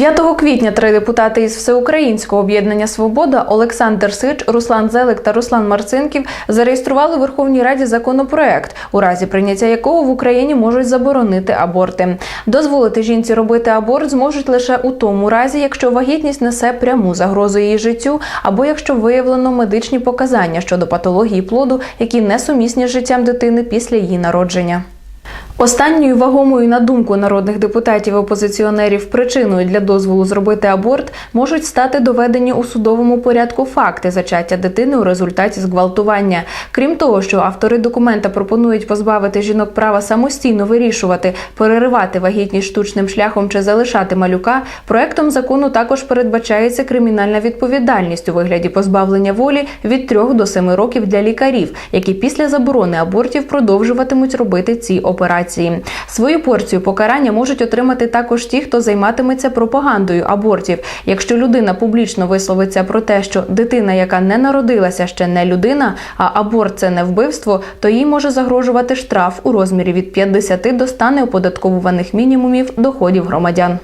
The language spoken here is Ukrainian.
5 квітня три депутати із Всеукраїнського об'єднання Свобода Олександр Сич, Руслан Зелик та Руслан Марцинків зареєстрували у Верховній Раді законопроект, у разі прийняття якого в Україні можуть заборонити аборти. Дозволити жінці робити аборт зможуть лише у тому разі, якщо вагітність несе пряму загрозу її життю, або якщо виявлено медичні показання щодо патології плоду, які несумісні з життям дитини після її народження. Останньою вагомою на думку народних депутатів опозиціонерів причиною для дозволу зробити аборт можуть стати доведені у судовому порядку факти зачаття дитини у результаті зґвалтування. Крім того, що автори документа пропонують позбавити жінок права самостійно вирішувати, переривати вагітність штучним шляхом чи залишати малюка, проектом закону також передбачається кримінальна відповідальність у вигляді позбавлення волі від 3 до 7 років для лікарів, які після заборони абортів продовжуватимуть робити ці операції. Свою порцію покарання можуть отримати також ті, хто займатиметься пропагандою абортів. Якщо людина публічно висловиться про те, що дитина, яка не народилася, ще не людина, а аборт це не вбивство, то їй може загрожувати штраф у розмірі від 50 до 100 неоподатковуваних мінімумів доходів громадян.